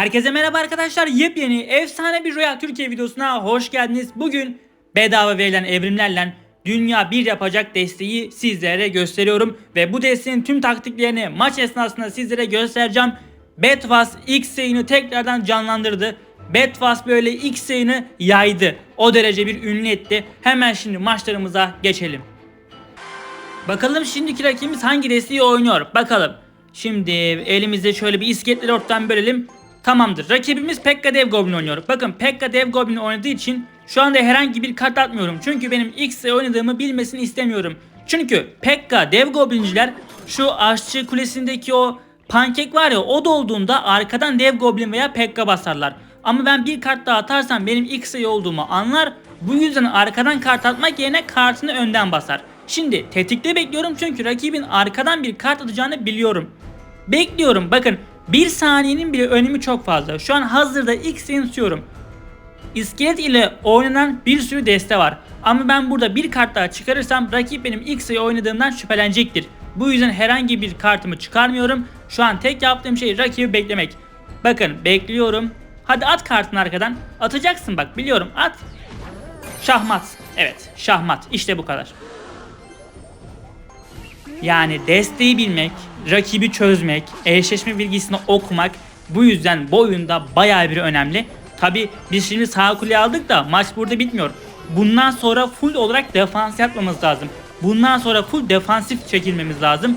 Herkese merhaba arkadaşlar. Yepyeni efsane bir Royal Türkiye videosuna hoş geldiniz. Bugün bedava verilen evrimlerle dünya bir yapacak desteği sizlere gösteriyorum. Ve bu desteğin tüm taktiklerini maç esnasında sizlere göstereceğim. Betvas X yayını tekrardan canlandırdı. Betvas böyle X yayını yaydı. O derece bir ünlü etti. Hemen şimdi maçlarımıza geçelim. Bakalım şimdiki rakibimiz hangi desteği oynuyor? Bakalım. Şimdi elimizde şöyle bir iskeletleri ortadan bölelim. Tamamdır. Rakibimiz Pekka Dev Goblin oynuyor. Bakın Pekka Dev Goblin oynadığı için şu anda herhangi bir kart atmıyorum. Çünkü benim X oynadığımı bilmesini istemiyorum. Çünkü Pekka Dev Goblinciler şu aşçı kulesindeki o pankek var ya o dolduğunda arkadan Dev Goblin veya Pekka basarlar. Ama ben bir kart daha atarsam benim X olduğumu anlar. Bu yüzden arkadan kart atmak yerine kartını önden basar. Şimdi tetikte bekliyorum çünkü rakibin arkadan bir kart atacağını biliyorum. Bekliyorum bakın bir saniyenin bile önemi çok fazla. Şu an hazırda X'ini tutuyorum. İskelet ile oynanan bir sürü deste var. Ama ben burada bir kart daha çıkarırsam rakip benim X'i oynadığımdan şüphelenecektir. Bu yüzden herhangi bir kartımı çıkarmıyorum. Şu an tek yaptığım şey rakibi beklemek. Bakın bekliyorum. Hadi at kartını arkadan. Atacaksın bak biliyorum at. Şahmat. Evet şahmat. İşte bu kadar. Yani desteği bilmek, rakibi çözmek, eşleşme bilgisini okumak bu yüzden bu oyunda bayağı bir önemli. Tabi biz şimdi sağ kuleye aldık da maç burada bitmiyor. Bundan sonra full olarak defans yapmamız lazım. Bundan sonra full defansif çekilmemiz lazım.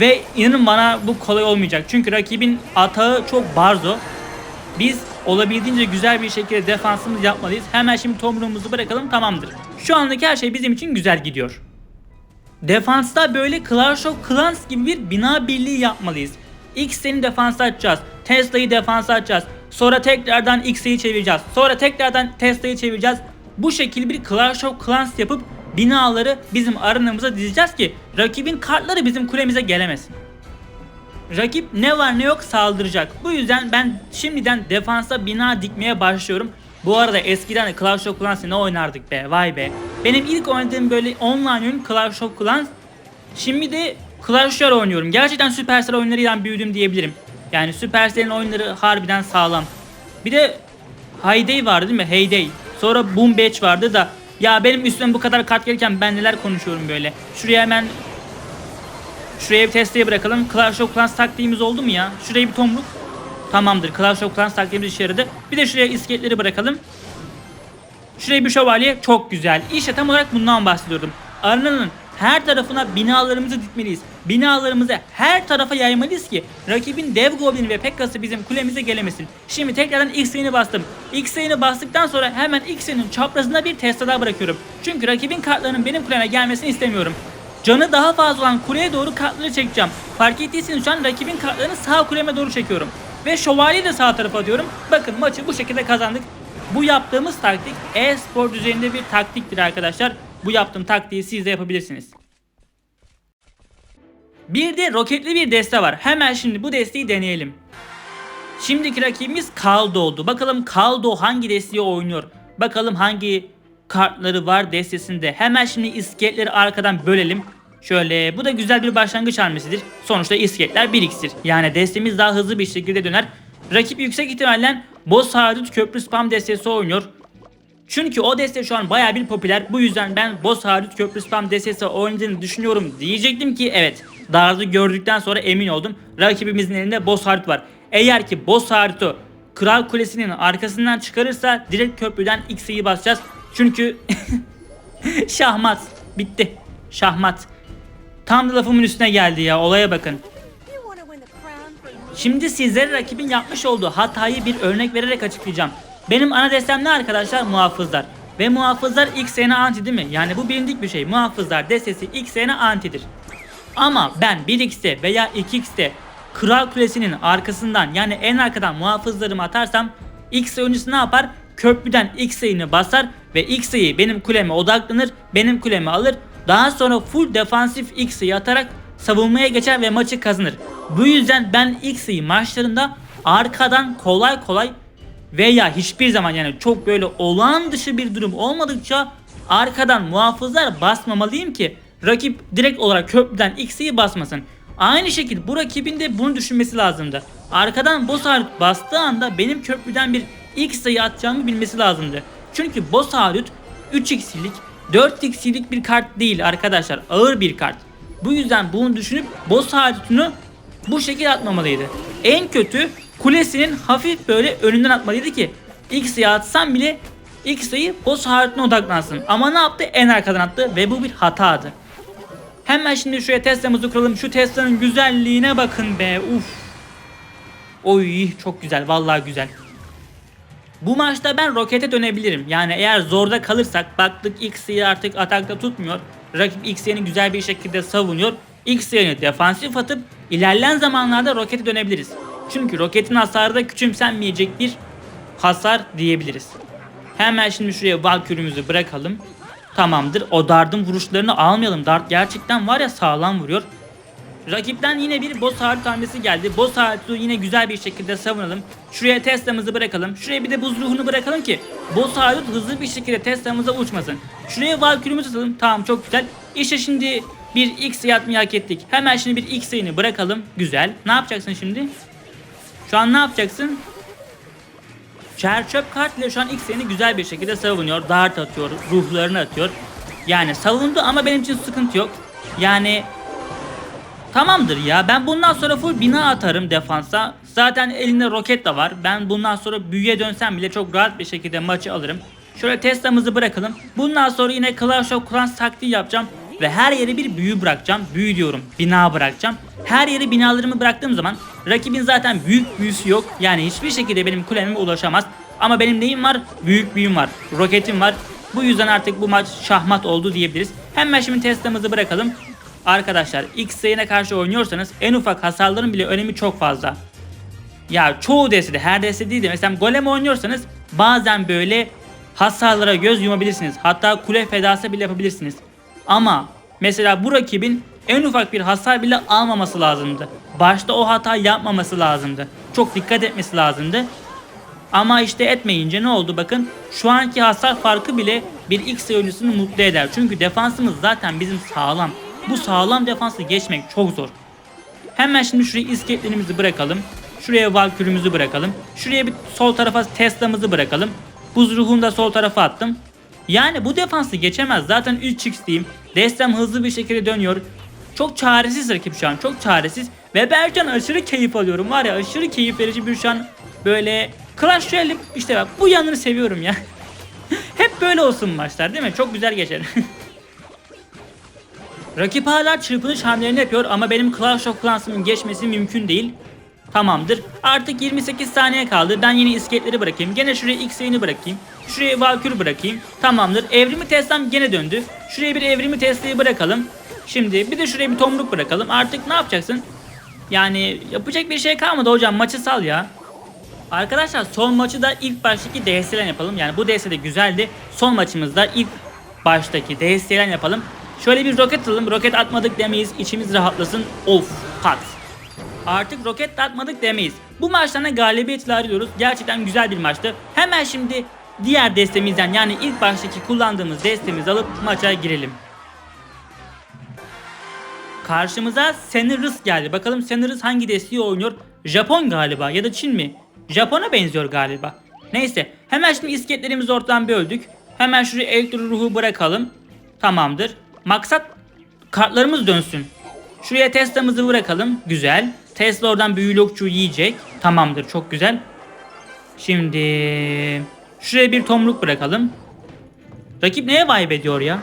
Ve inanın bana bu kolay olmayacak. Çünkü rakibin atağı çok barzo. Biz olabildiğince güzel bir şekilde defansımızı yapmalıyız. Hemen şimdi tomruğumuzu bırakalım tamamdır. Şu andaki her şey bizim için güzel gidiyor. Defansta böyle Clash of Clans gibi bir bina birliği yapmalıyız. X'ini defansa atacağız. Tesla'yı defansa atacağız. Sonra tekrardan X'i çevireceğiz. Sonra tekrardan Tesla'yı çevireceğiz. Bu şekilde bir Clash of Clans yapıp binaları bizim aranımıza dizeceğiz ki rakibin kartları bizim kulemize gelemesin. Rakip ne var ne yok saldıracak. Bu yüzden ben şimdiden defansa bina dikmeye başlıyorum. Bu arada eskiden de Clash of Clans'ı ne oynardık be vay be. Benim ilk oynadığım böyle online oyun Clash of Clans. Şimdi de Clash Royale oynuyorum. Gerçekten Supercell oyunlarıyla büyüdüm diyebilirim. Yani Supercell'in oyunları harbiden sağlam. Bir de Heyday vardı değil mi? Heyday. Sonra Boom Batch vardı da ya benim üstüme bu kadar kart gelirken ben neler konuşuyorum böyle. Şuraya hemen Şuraya bir testeye bırakalım. Clash of Clans taktiğimiz oldu mu ya? Şuraya bir tomruk. Tamamdır. Clash of Clans taktiğimiz işe yaradı. Bir de şuraya iskeletleri bırakalım. Şuraya bir şövalye. Çok güzel. İşte tam olarak bundan bahsediyordum. Arananın her tarafına binalarımızı dikmeliyiz. Binalarımızı her tarafa yaymalıyız ki rakibin dev goblini ve pekkası bizim kulemize gelemesin. Şimdi tekrardan X sayını bastım. X sayını bastıktan sonra hemen X sayının çaprazına bir Tesla daha bırakıyorum. Çünkü rakibin kartlarının benim kuleme gelmesini istemiyorum. Canı daha fazla olan kuleye doğru kartları çekeceğim. Fark ettiyseniz şu an rakibin kartlarını sağ kuleme doğru çekiyorum. Ve şövalyeyi de sağ tarafa atıyorum. Bakın maçı bu şekilde kazandık. Bu yaptığımız taktik e-spor düzeyinde bir taktiktir arkadaşlar. Bu yaptığım taktiği siz de yapabilirsiniz. Bir de roketli bir deste var. Hemen şimdi bu desteği deneyelim. Şimdiki rakibimiz Kaldo oldu. Bakalım Kaldo hangi desteği oynuyor? Bakalım hangi kartları var destesinde. Hemen şimdi iskeletleri arkadan bölelim. Şöyle bu da güzel bir başlangıç hamlesidir. Sonuçta iskeletler 1x'tir. Yani destemiz daha hızlı bir şekilde döner. Rakip yüksek ihtimalle boss haydut köprü spam destesi oynuyor. Çünkü o deste şu an baya bir popüler. Bu yüzden ben boss haydut köprü spam destesi oynadığını düşünüyorum diyecektim ki evet. Dardı gördükten sonra emin oldum. Rakibimizin elinde boss haydut var. Eğer ki boss haydutu Kral Kulesi'nin arkasından çıkarırsa direkt köprüden X'i basacağız. Çünkü şahmat bitti. Şahmat. Tam da lafımın üstüne geldi ya olaya bakın. Şimdi sizlere rakibin yapmış olduğu hatayı bir örnek vererek açıklayacağım. Benim ana destem ne arkadaşlar? Muhafızlar. Ve muhafızlar XN anti değil mi? Yani bu bilindik bir şey. Muhafızlar destesi XN antidir. Ama ben 1x'te veya 2x'te Kral Kulesi'nin arkasından yani en arkadan muhafızlarımı atarsam X oyuncusu ne yapar? Köprüden X sayını basar ve X sayı benim kuleme odaklanır, benim kulemi alır. Daha sonra full defansif X sayı atarak savunmaya geçer ve maçı kazanır. Bu yüzden ben X sayı maçlarında arkadan kolay kolay veya hiçbir zaman yani çok böyle olağan dışı bir durum olmadıkça arkadan muhafızlar basmamalıyım ki rakip direkt olarak köprüden X'i basmasın. Aynı şekilde bu rakibin de bunu düşünmesi lazımdı. arkadan boss Halut bastığı anda benim köprüden bir X sayı atacağımı bilmesi lazımdı. Çünkü boss Halut 3x'lik 4x'lik bir kart değil arkadaşlar ağır bir kart. Bu yüzden bunu düşünüp boss Halut'unu bu şekilde atmamalıydı. En kötü kulesinin hafif böyle önünden atmalıydı ki X'yi atsam bile X'yi boss Halut'una odaklansın. Ama ne yaptı? En arkadan attı ve bu bir hatadı. Hemen şimdi şuraya Tesla'mızı kuralım. Şu Tesla'nın güzelliğine bakın be. Uf. Oy çok güzel. Vallahi güzel. Bu maçta ben rokete dönebilirim. Yani eğer zorda kalırsak baktık X'i artık atakta tutmuyor. Rakip X'ini güzel bir şekilde savunuyor. X'ini defansif atıp ilerleyen zamanlarda rokete dönebiliriz. Çünkü roketin hasarı da küçümsenmeyecek bir hasar diyebiliriz. Hemen şimdi şuraya Valkürümüzü bırakalım. Tamamdır. O dardın vuruşlarını almayalım. Dart gerçekten var ya sağlam vuruyor. Rakipten yine bir boss harit hamlesi geldi. Boss hariti yine güzel bir şekilde savunalım. Şuraya Tesla'mızı bırakalım. Şuraya bir de buz ruhunu bırakalım ki boss harit hızlı bir şekilde Tesla'mıza uçmasın. Şuraya Valkyrie'mizi atalım. Tamam çok güzel. İşte şimdi bir X yatmayı hak ettik. Hemen şimdi bir X sayını bırakalım. Güzel. Ne yapacaksın şimdi? Şu an ne yapacaksın? Çer çöp kart ile şu an X'ini güzel bir şekilde savunuyor. Dart atıyor, ruhlarını atıyor. Yani savundu ama benim için sıkıntı yok. Yani tamamdır ya. Ben bundan sonra full bina atarım defansa. Zaten elinde roket de var. Ben bundan sonra büyüye dönsem bile çok rahat bir şekilde maçı alırım. Şöyle Tesla'mızı bırakalım. Bundan sonra yine Clash of Clans taktiği yapacağım. Ve her yere bir büyü bırakacağım. Büyü diyorum. Bina bırakacağım. Her yere binalarımı bıraktığım zaman rakibin zaten büyük büyüsü yok. Yani hiçbir şekilde benim kuleme ulaşamaz. Ama benim neyim var? Büyük büyüm var. Roketim var. Bu yüzden artık bu maç şahmat oldu diyebiliriz. Hemen şimdi Tesla'mızı bırakalım. Arkadaşlar X sayına karşı oynuyorsanız en ufak hasarların bile önemi çok fazla. Ya çoğu destede her deste değil de mesela golem oynuyorsanız bazen böyle hasarlara göz yumabilirsiniz. Hatta kule fedası bile yapabilirsiniz. Ama mesela bu rakibin en ufak bir hasar bile almaması lazımdı. Başta o hata yapmaması lazımdı. Çok dikkat etmesi lazımdı. Ama işte etmeyince ne oldu bakın şu anki hasar farkı bile bir X oyuncusunu mutlu eder. Çünkü defansımız zaten bizim sağlam. Bu sağlam defansı geçmek çok zor. Hemen şimdi şuraya isketlerimizi bırakalım. Şuraya Valkürümüzü bırakalım. Şuraya bir sol tarafa Tesla'mızı bırakalım. Buz ruhunu da sol tarafa attım. Yani bu defansı geçemez. Zaten 3x'liyim. Destem hızlı bir şekilde dönüyor. Çok çaresiz rakip şu an. Çok çaresiz. Ve Bercan aşırı keyif alıyorum. Var ya aşırı keyif verici bir şu an böyle Clash Royale işte bak bu yanını seviyorum ya. Hep böyle olsun maçlar değil mi? Çok güzel geçer. Rakip hala çırpınış hamlelerini yapıyor ama benim Clash of Clans'ımın geçmesi mümkün değil. Tamamdır. Artık 28 saniye kaldı. Ben yine isketleri bırakayım. Gene şuraya X yayını bırakayım. Şuraya Valkyrie bırakayım. Tamamdır. Evrimi Tesla'm gene döndü. Şuraya bir evrimi Tesla'yı bırakalım. Şimdi bir de şuraya bir tomruk bırakalım. Artık ne yapacaksın? Yani yapacak bir şey kalmadı hocam. Maçı sal ya. Arkadaşlar son maçı da ilk baştaki DS'den yapalım. Yani bu DS de güzeldi. Son maçımızda ilk baştaki DS'den yapalım. Şöyle bir roket atalım. Roket atmadık demeyiz. İçimiz rahatlasın. Of pat. Artık roket de atmadık demeyiz. Bu maçtan da galibiyet arıyoruz. Gerçekten güzel bir maçtı. Hemen şimdi diğer destemizden yani ilk baştaki kullandığımız destemizi alıp maça girelim. Karşımıza Senirus geldi. Bakalım Senirus hangi desteği oynuyor? Japon galiba ya da Çin mi? Japon'a benziyor galiba. Neyse hemen şimdi isketlerimizi ortadan böldük. Hemen şuraya elektro ruhu bırakalım. Tamamdır. Maksat kartlarımız dönsün. Şuraya Tesla'mızı bırakalım. Güzel. Tesla oradan büyülü okçu yiyecek. Tamamdır çok güzel. Şimdi şuraya bir tomruk bırakalım. Rakip neye vibe ediyor ya?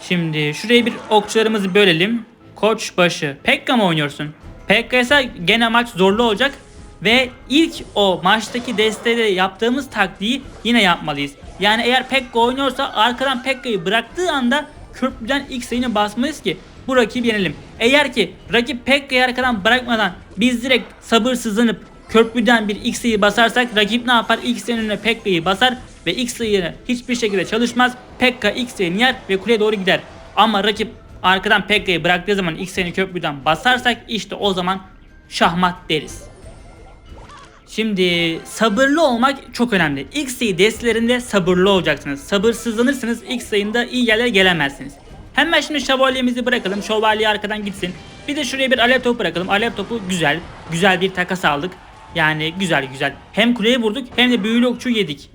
Şimdi şuraya bir okçularımızı bölelim. Koç başı. Pekka mı oynuyorsun? Pekka ise gene maç zorlu olacak. Ve ilk o maçtaki destede yaptığımız taktiği yine yapmalıyız. Yani eğer Pekka oynuyorsa arkadan Pekka'yı bıraktığı anda köprüden ilk sayını basmalıyız ki bu rakibi yenelim. Eğer ki rakip Pekka'yı arkadan bırakmadan biz direkt sabırsızlanıp köprüden bir X sayı basarsak rakip ne yapar? X sayının önüne Pekka'yı basar ve X sayını hiçbir şekilde çalışmaz. Pekka X sayını yer ve kuleye doğru gider. Ama rakip arkadan Pekka'yı bıraktığı zaman X sayını köprüden basarsak işte o zaman şahmat deriz. Şimdi sabırlı olmak çok önemli. İlk sayı destlerinde sabırlı olacaksınız. Sabırsızlanırsanız ilk sayında iyi yerlere gelemezsiniz. Hemen şimdi şövalyemizi bırakalım. Şövalye arkadan gitsin. Bir de şuraya bir alev topu bırakalım. Alev topu güzel. Güzel bir takas aldık. Yani güzel güzel. Hem kuleye vurduk hem de büyülü okçu yedik.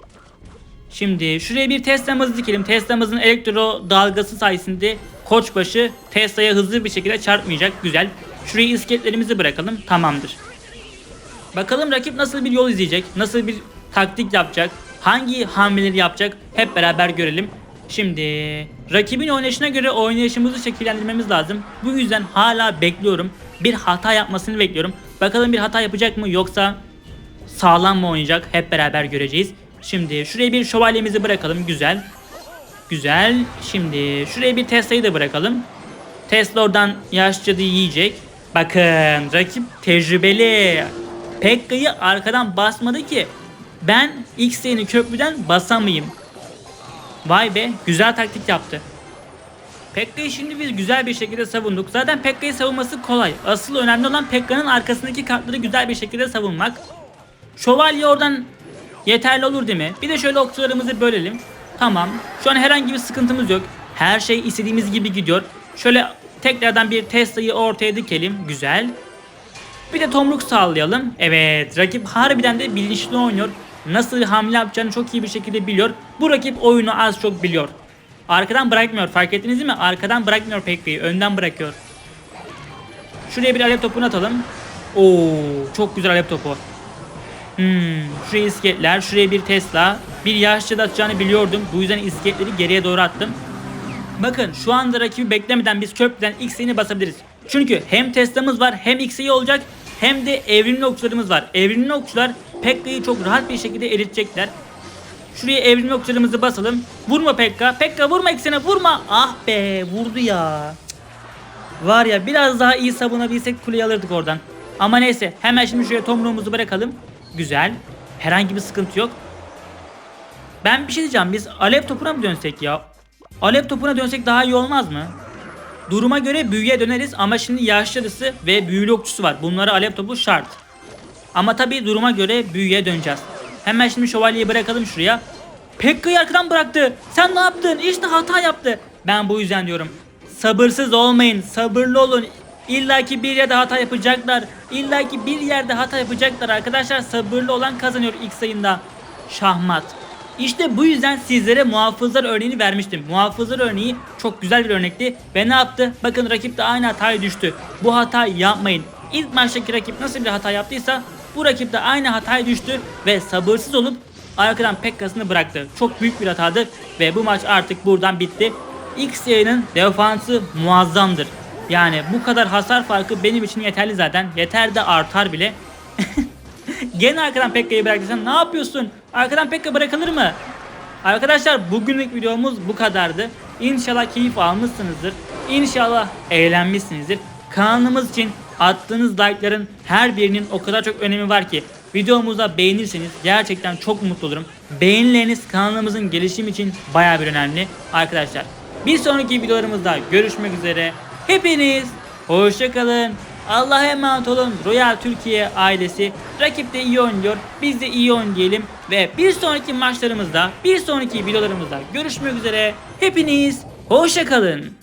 Şimdi şuraya bir Tesla'mızı dikelim. Tesla'mızın elektro dalgası sayesinde koçbaşı Tesla'ya hızlı bir şekilde çarpmayacak. Güzel. Şuraya iskeletlerimizi bırakalım. Tamamdır. Bakalım rakip nasıl bir yol izleyecek, nasıl bir taktik yapacak, hangi hamleleri yapacak hep beraber görelim. Şimdi rakibin oynayışına göre oynayışımızı şekillendirmemiz lazım. Bu yüzden hala bekliyorum. Bir hata yapmasını bekliyorum. Bakalım bir hata yapacak mı yoksa sağlam mı oynayacak hep beraber göreceğiz. Şimdi şuraya bir şövalyemizi bırakalım güzel. Güzel. Şimdi şuraya bir Tesla'yı da bırakalım. Tesla oradan yaşlıca da yiyecek. Bakın rakip tecrübeli. Pekka'yı arkadan basmadı ki. Ben X'ini köprüden basamayayım. Vay be güzel taktik yaptı. Pekka'yı şimdi biz güzel bir şekilde savunduk. Zaten Pekka'yı savunması kolay. Asıl önemli olan Pekka'nın arkasındaki kartları güzel bir şekilde savunmak. Şövalye oradan yeterli olur değil mi? Bir de şöyle okçularımızı bölelim. Tamam. Şu an herhangi bir sıkıntımız yok. Her şey istediğimiz gibi gidiyor. Şöyle tekrardan bir Tesla'yı ortaya dikelim. Güzel. Bir de tomruk sağlayalım. Evet rakip harbiden de bilinçli oynuyor. Nasıl hamle yapacağını çok iyi bir şekilde biliyor. Bu rakip oyunu az çok biliyor. Arkadan bırakmıyor fark ettiniz mi? Arkadan bırakmıyor Pekka'yı önden bırakıyor. Şuraya bir alev topunu atalım. Oo çok güzel alev topu. Hmm, şuraya iskeletler, şuraya bir Tesla. Bir yaşça da atacağını biliyordum. Bu yüzden iskeletleri geriye doğru attım. Bakın şu anda rakibi beklemeden biz köprüden X'ini basabiliriz. Çünkü hem Tesla'mız var hem X'i olacak hem de evrimli okçularımız var. Evrimli okçular Pekka'yı çok rahat bir şekilde eritecekler. Şuraya evrimli okçularımızı basalım. Vurma Pekka. Pekka vurma X'ine vurma. Ah be vurdu ya. Var ya biraz daha iyi savunabilsek kuleyi alırdık oradan. Ama neyse hemen şimdi şuraya tomruğumuzu bırakalım. Güzel. Herhangi bir sıkıntı yok. Ben bir şey diyeceğim. Biz alev topuna mı dönsek ya? Alev topuna dönsek daha iyi olmaz mı? Duruma göre büyüye döneriz ama şimdi yaşlısı ve büyülü okçusu var. Bunlara alev topu şart. Ama tabi duruma göre büyüye döneceğiz. Hemen şimdi şövalyeyi bırakalım şuraya. Pekka'yı arkadan bıraktı. Sen ne yaptın? İşte hata yaptı. Ben bu yüzden diyorum. Sabırsız olmayın. Sabırlı olun. İlla ki bir yerde hata yapacaklar. İlla ki bir yerde hata yapacaklar. Arkadaşlar sabırlı olan kazanıyor ilk sayında. Şahmat. İşte bu yüzden sizlere muhafızlar örneğini vermiştim. Muhafızlar örneği çok güzel bir örnekti. Ve ne yaptı? Bakın rakip de aynı hataya düştü. Bu hatayı yapmayın. İlk maçtaki rakip nasıl bir hata yaptıysa bu rakip de aynı hataya düştü ve sabırsız olup arkadan Pekka'sını bıraktı. Çok büyük bir hatadı ve bu maç artık buradan bitti. X yayının defansı muazzamdır. Yani bu kadar hasar farkı benim için yeterli zaten. Yeter de artar bile. Gene arkadan Pekka'yı bıraktıysan ne yapıyorsun? Arkadan Pekka bırakılır mı? Arkadaşlar bugünlük videomuz bu kadardı. İnşallah keyif almışsınızdır. İnşallah eğlenmişsinizdir. Kanalımız için attığınız like'ların her birinin o kadar çok önemi var ki videomuza beğenirseniz gerçekten çok mutlu olurum. Beğenileriniz kanalımızın gelişimi için baya bir önemli arkadaşlar. Bir sonraki videolarımızda görüşmek üzere. Hepiniz hoşçakalın. Allah'a emanet olun Royal Türkiye ailesi. Rakip de iyi oynuyor. Biz de iyi oynayalım. Ve bir sonraki maçlarımızda, bir sonraki videolarımızda görüşmek üzere. Hepiniz hoşçakalın.